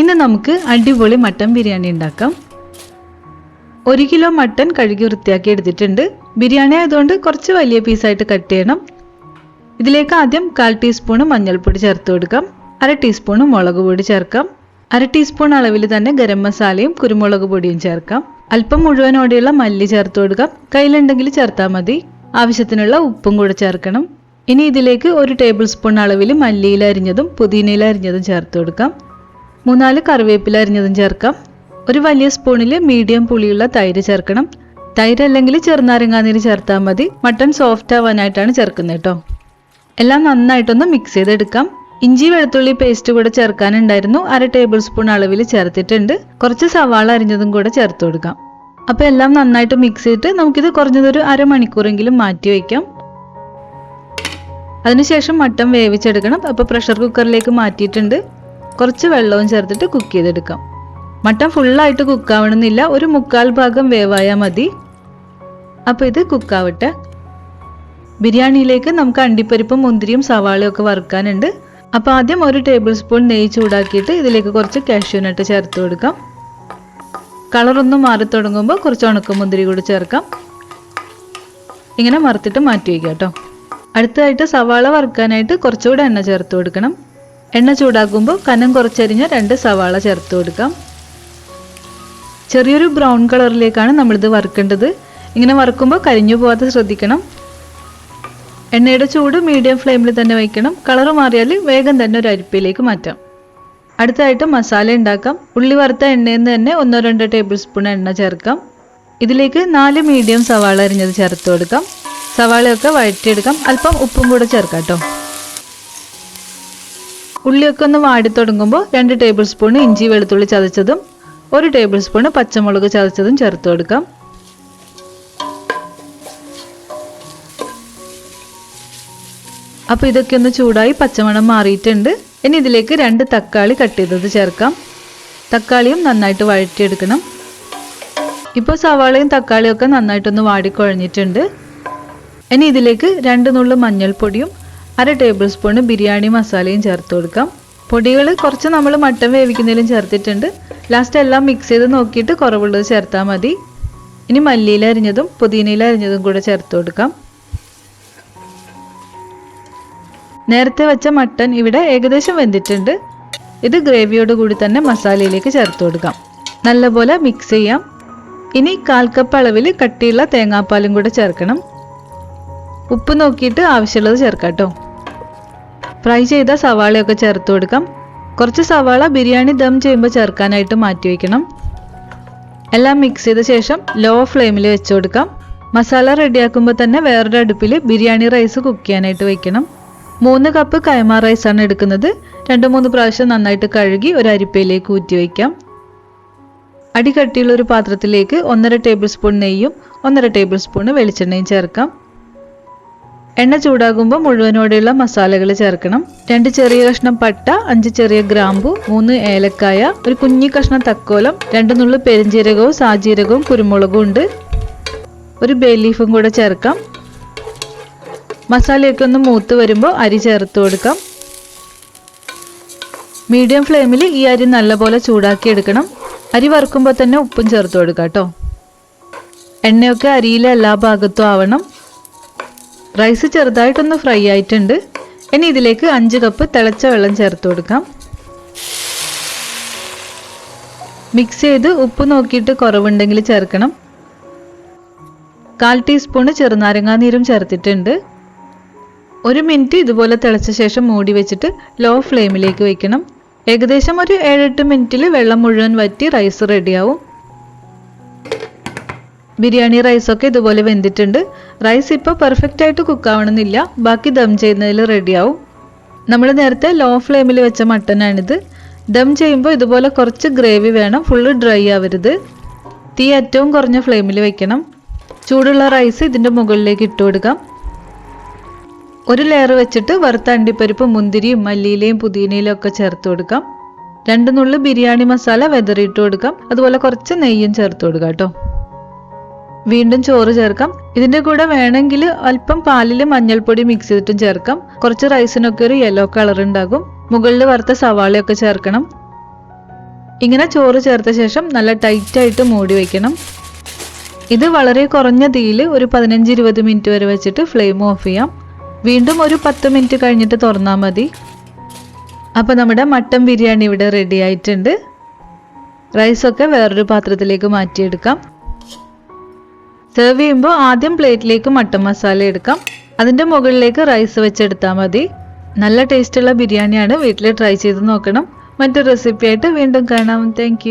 ഇന്ന് നമുക്ക് അടിപൊളി മട്ടൻ ബിരിയാണി ഉണ്ടാക്കാം. ഒരു കിലോ മട്ടൻ കഴുകി വൃത്തിയാക്കി എടുത്തിട്ടുണ്ട്. ബിരിയാണി ആയതുകൊണ്ട് കുറച്ച് വലിയ പീസായിട്ട് കട്ട് ചെയ്യണം. ഇതിലേക്ക് ആദ്യം കാൽ ടീസ്പൂണ് മഞ്ഞൾപ്പൊടി ചേർത്ത് കൊടുക്കാം. അര ടീസ്പൂണ് മുളക് പൊടി ചേർക്കാം. അര ടീസ്പൂൺ അളവിൽ തന്നെ ഗരം മസാലയും കുരുമുളക് പൊടിയും ചേർക്കാം. അല്പം മുഴുവനോടെയുള്ള മല്ലി ചേർത്ത് കൊടുക്കാം. കയ്യിലുണ്ടെങ്കിൽ ചേർത്താൽ മതി. ആവശ്യത്തിനുള്ള ഉപ്പും കൂടെ ചേർക്കണം. ഇനി ഇതിലേക്ക് ഒരു ടേബിൾ സ്പൂൺ അളവിൽ മല്ലിയില അരിഞ്ഞതും പുതിനയില അരിഞ്ഞതും ചേർത്ത് കൊടുക്കാം. മൂന്നാൽ കറിവേപ്പില അരിഞ്ഞതും ചേർക്കാം. ഒരു വലിയ സ്പൂണിൽ മീഡിയം പുളിയുള്ള തൈര് ചേർക്കണം. തൈര് അല്ലെങ്കിൽ ചെറുനാരങ്ങാനീര് ചേർത്താൽ മതി. മട്ടൺ സോഫ്റ്റ് ആവാനായിട്ടാണ് ചേർക്കുന്നത് കേട്ടോ എല്ലാം നന്നായിട്ടൊന്ന് മിക്സ് ചെയ്തെടുക്കാം. ഇഞ്ചി വെളുത്തുള്ളി പേസ്റ്റ് കൂടെ ചേർക്കാനുണ്ടായിരുന്നു. അര ടേബിൾ സ്പൂൺ അളവിൽ ചേർത്തിട്ടുണ്ട്. കുറച്ച് സവാള അരിഞ്ഞതും കൂടെ ചേർത്ത് കൊടുക്കാം. അപ്പോൾ എല്ലാം നന്നായിട്ട് മിക്സ് ചെയ്തിട്ട് നമുക്കിത് കുറഞ്ഞതൊരു അരമണിക്കൂറെങ്കിലും മാറ്റി വയ്ക്കാം. അതിനുശേഷം മട്ടൻ വേവിച്ചെടുക്കണം. അപ്പോൾ പ്രഷർ കുക്കറിലേക്ക് മാറ്റിയിട്ടുണ്ട്. കുറച്ച് വെള്ളവും ചേർത്തിട്ട് കുക്ക് ചെയ്തെടുക്കാം. മട്ടൻ ഫുള്ളായിട്ട് കുക്കാവണമെന്നില്ല ഒരു മുക്കാൽ ഭാഗം വേവായാൽ മതി. അപ്പോൾ ഇത് കുക്കാവട്ടെ ബിരിയാണിയിലേക്ക് നമുക്ക് അണ്ടിപ്പരിപ്പും മുന്തിരിയും സവാളയും ഒക്കെ വറുക്കാനുണ്ട്. അപ്പോൾ ആദ്യം ഒരു ടേബിൾ സ്പൂൺ നെയ്യ് ചൂടാക്കിയിട്ട് ഇതിലേക്ക് കുറച്ച് കാഷ്യൂനട്ട് ചേർത്ത് കൊടുക്കാം. കളറൊന്നും മാറി തുടങ്ങുമ്പോൾ കുറച്ച് ഉണക്കമുന്തിരി കൂടി ചേർക്കാം. ഇങ്ങനെ മറുത്തിട്ട് മാറ്റി വയ്ക്കാം കേട്ടോ. അടുത്തതായിട്ട് സവാള വറുക്കാനായിട്ട് കുറച്ചുകൂടെ എണ്ണ ചേർത്ത് കൊടുക്കണം. എണ്ണ ചൂടാക്കുമ്പോൾ കനം കുറച്ചരിഞ്ഞ രണ്ട് സവാള ചേർത്ത് കൊടുക്കാം. ചെറിയൊരു ബ്രൗൺ കളറിലേക്കാണ് നമ്മളിത് വറുക്കേണ്ടത്. ഇങ്ങനെ വറുക്കുമ്പോൾ കരിഞ്ഞു പോകാതെ ശ്രദ്ധിക്കണം. എണ്ണയുടെ ചൂട് മീഡിയം ഫ്ലെയിമിൽ തന്നെ വയ്ക്കണം. കളർ മാറിയാൽ വേഗം തന്നെ ഒരു അരിപ്പയിലേക്ക് മാറ്റാം. അടുത്തായിട്ട് മസാല ഉണ്ടാക്കാം. ഉള്ളി വറുത്ത എണ്ണയിൽ നിന്ന് തന്നെ ഒന്നോ രണ്ടോ ടേബിൾ സ്പൂൺ എണ്ണ ചേർക്കാം. ഇതിലേക്ക് നാല് മീഡിയം സവാള അരിഞ്ഞത് ചേർത്ത് കൊടുക്കാം. സവാളയൊക്കെ വഴറ്റിയെടുക്കാം. അല്പം ഉപ്പും കൂടെ ചേർക്കാം കേട്ടോ. ഉള്ളിയൊക്കെ ഒന്ന് വാടി തുടങ്ങുമ്പോൾ രണ്ട് ടേബിൾ സ്പൂൺ ഇഞ്ചി വെളുത്തുള്ളി ചതച്ചതും ഒരു ടേബിൾ സ്പൂൺ പച്ചമുളക് ചതച്ചതും ചേർത്ത് കൊടുക്കാം. അപ്പോൾ ഇതൊക്കെ ഒന്ന് ചൂടായി പച്ചമണം മാറിയിട്ടുണ്ട്. ഇനി ഇതിലേക്ക് രണ്ട് തക്കാളി കട്ട് ചെയ്തത് ചേർക്കാം. തക്കാളിയും നന്നായിട്ട് വഴറ്റിയെടുക്കണം. ഇപ്പോൾ സവാളയും തക്കാളിയും ഒക്കെ നന്നായിട്ടൊന്ന് വാടിക്കുഴഞ്ഞിട്ടുണ്ട് ഇനി ഇതിലേക്ക് രണ്ട് നുള്ളു മഞ്ഞൾപ്പൊടിയും അര ടേബിൾ സ്പൂൺ ബിരിയാണി മസാലയും ചേർത്ത് കൊടുക്കാം. പൊടികൾ കുറച്ച് നമ്മൾ മട്ടൻ വേവിക്കുന്നതിലും ചേർത്തിട്ടുണ്ട്. ലാസ്റ്റ് എല്ലാം മിക്സ് ചെയ്ത് നോക്കിയിട്ട് കുറവുള്ളത് ചേർത്താൽ മതി. ഇനി മല്ലിയില അരിഞ്ഞതും പുതിനയില അരിഞ്ഞതും കൂടെ ചേർത്ത് കൊടുക്കാം. നേരത്തെ വെച്ച മട്ടൻ ഇവിടെ ഏകദേശം വെന്തിട്ടുണ്ട്. ഇത് ഗ്രേവിയോട് കൂടി തന്നെ മസാലയിലേക്ക് ചേർത്ത് കൊടുക്കാം. നല്ലപോലെ മിക്സ് ചെയ്യാം. ഇനി കാൽ കപ്പ് അളവിൽ കട്ടിയുള്ള തേങ്ങാപ്പാലും കൂടെ ചേർക്കണം. ഉപ്പ് നോക്കിയിട്ട് ആവശ്യമുള്ളത് ചേർക്കാം കേട്ടോ. ഫ്രൈ ചെയ്ത സവാളയൊക്കെ ചേർത്ത് കൊടുക്കാം. കുറച്ച് സവാള ബിരിയാണി ദം ചെയ്യുമ്പോൾ ചേർക്കാനായിട്ട് മാറ്റി വയ്ക്കണം എല്ലാം മിക്സ് ചെയ്ത ശേഷം ലോ ഫ്ലെയിമിൽ വെച്ച് കൊടുക്കാം. മസാല റെഡിയാക്കുമ്പോൾ തന്നെ വേറൊരു അടുപ്പിൽ ബിരിയാണി റൈസ് കുക്ക് ചെയ്യാനായിട്ട് വെക്കണം. മൂന്ന് കപ്പ് കൈമ റൈസാണ് എടുക്കുന്നത്. രണ്ട് മൂന്ന് പ്രാവശ്യം നന്നായിട്ട് കഴുകി ഒരു അരിപ്പയിലേക്ക് ഊറ്റി വയ്ക്കാം അടി കട്ടിയുള്ള ഒരു പാത്രത്തിലേക്ക് ഒന്നര ടേബിൾ സ്പൂൺ നെയ്യും ഒന്നര ടേബിൾ സ്പൂൺ വെളിച്ചെണ്ണയും ചേർക്കാം. എണ്ണ ചൂടാകുമ്പോൾ മുഴുവനോടെയുള്ള മസാലകൾ ചേർക്കണം. രണ്ട് ചെറിയ കഷ്ണം പട്ട അഞ്ച് ചെറിയ ഗ്രാമ്പു മൂന്ന് ഏലക്കായ ഒരു കുഞ്ഞി കഷ്ണം തക്കോലം രണ്ട് നുള്ളു പെരിഞ്ജീരകവും സാജീരകവും കുരുമുളകും ഉണ്ട്. ഒരു ബേ ലീഫും കൂടെ ചേർക്കാം. മസാലയൊക്കെ ഒന്ന് മൂത്ത് വരുമ്പോൾ അരി ചേർത്ത് കൊടുക്കാം. മീഡിയം ഫ്ലെയിമിൽ ഈ അരി നല്ലപോലെ ചൂടാക്കി എടുക്കണം. അരി വറുക്കുമ്പോൾ തന്നെ ഉപ്പും ചേർത്ത് കൊടുക്കാം കേട്ടോ. എണ്ണയൊക്കെ അരിയിലെ എല്ലാ ഭാഗത്തും ആവണം. റൈസ് ചെറുതായിട്ടൊന്ന് ഫ്രൈ ആയിട്ടുണ്ട്. ഇനി ഇതിലേക്ക് അഞ്ച് കപ്പ് തിളച്ച വെള്ളം ചേർത്ത് കൊടുക്കാം. മിക്സ് ചെയ്ത് ഉപ്പ് നോക്കിയിട്ട് കുറവുണ്ടെങ്കിൽ ചേർക്കണം. കാൽ ടീസ്പൂണ് ചെറുനാരങ്ങാ നീരും ചേർത്തിട്ടുണ്ട്. ഒരു മിനിറ്റ് ഇതുപോലെ തിളച്ച ശേഷം മൂടി വെച്ചിട്ട് ലോ ഫ്ലെയിമിലേക്ക് വെക്കണം. ഏകദേശം ഒരു ഏഴെട്ട് മിനിറ്റിൽ വെള്ളം മുഴുവൻ വറ്റി റൈസ് റെഡിയാവും ബിരിയാണി റൈസൊക്കെ ഇതുപോലെ വെന്തിട്ടുണ്ട്. റൈസ് ഇപ്പോൾ പെർഫെക്റ്റ് ആയിട്ട് കുക്ക് ആവണമെന്നില്ല. ബാക്കി ദം ചെയ്യുന്നതിൽ റെഡിയാവും നമ്മൾ നേരത്തെ ലോ ഫ്ലെയിമിൽ വെച്ച മട്ടനാണിത് ദം ചെയ്യുമ്പോൾ ഇതുപോലെ കുറച്ച് ഗ്രേവി വേണം. ഫുള്ള് ഡ്രൈ ആവരുത്. തീ ഏറ്റവും കുറഞ്ഞ ഫ്ലെയിമിൽ വെക്കണം. ചൂടുള്ള റൈസ് ഇതിന്റെ മുകളിലേക്ക് ഇട്ട് കൊടുക്കാം. ഒരു ലെയർ വെച്ചിട്ട് വറുത്ത അണ്ടിപ്പരിപ്പ് മുന്തിരിയും മല്ലിയിലയും പുതിനയിലും ഒക്കെ ചേർത്ത് കൊടുക്കാം. രണ്ട് നുള്ളു ബിരിയാണി മസാല വെതറിയിട്ട് കൊടുക്കാം. അതുപോലെ കുറച്ച് നെയ്യും ചേർത്ത് കൊടുക്കാം കേട്ടോ. വീണ്ടും ചോറ് ചേർക്കാം. ഇതിന്റെ കൂടെ വേണമെങ്കിൽ അല്പം പാലിൽ മഞ്ഞൾപ്പൊടി മിക്സ് ചെയ്തിട്ടും ചേർക്കാം. കുറച്ച് റൈസിനൊക്കെ ഒരു യെല്ലോ കളർ ഉണ്ടാകും. മുകളിൽ വറുത്ത സവാളയൊക്കെ ചേർക്കണം. ഇങ്ങനെ ചോറ് ചേർത്ത ശേഷം നല്ല ടൈറ്റായിട്ട് മൂടി വയ്ക്കണം ഇത് വളരെ കുറഞ്ഞ തീയിൽ ഒരു പതിനഞ്ച് ഇരുപത് മിനിറ്റ് വരെ വെച്ചിട്ട് ഫ്ലെയിം ഓഫ് ചെയ്യാം. വീണ്ടും ഒരു പത്ത് മിനിറ്റ് കഴിഞ്ഞിട്ട് തുറന്നാൽ മതി. അപ്പോൾ നമ്മുടെ മട്ടൻ ബിരിയാണി ഇവിടെ റെഡി ആയിട്ടുണ്ട്. റൈസൊക്കെ വേറൊരു പാത്രത്തിലേക്ക് മാറ്റിയെടുക്കാം. സെർവ് ചെയ്യുമ്പോൾ ആദ്യം പ്ലേറ്റിലേക്ക് മട്ടൻ മസാല എടുക്കാം. അതിന്റെ മുകളിലേക്ക് റൈസ് വെച്ചെടുത്താൽ മതി. നല്ല ടേസ്റ്റുള്ള ബിരിയാണിയാണ്. വീട്ടിൽ ട്രൈ ചെയ്ത് നോക്കണം. മറ്റൊരു റെസിപ്പി ആയിട്ട് വീണ്ടും കാണാം. താങ്ക്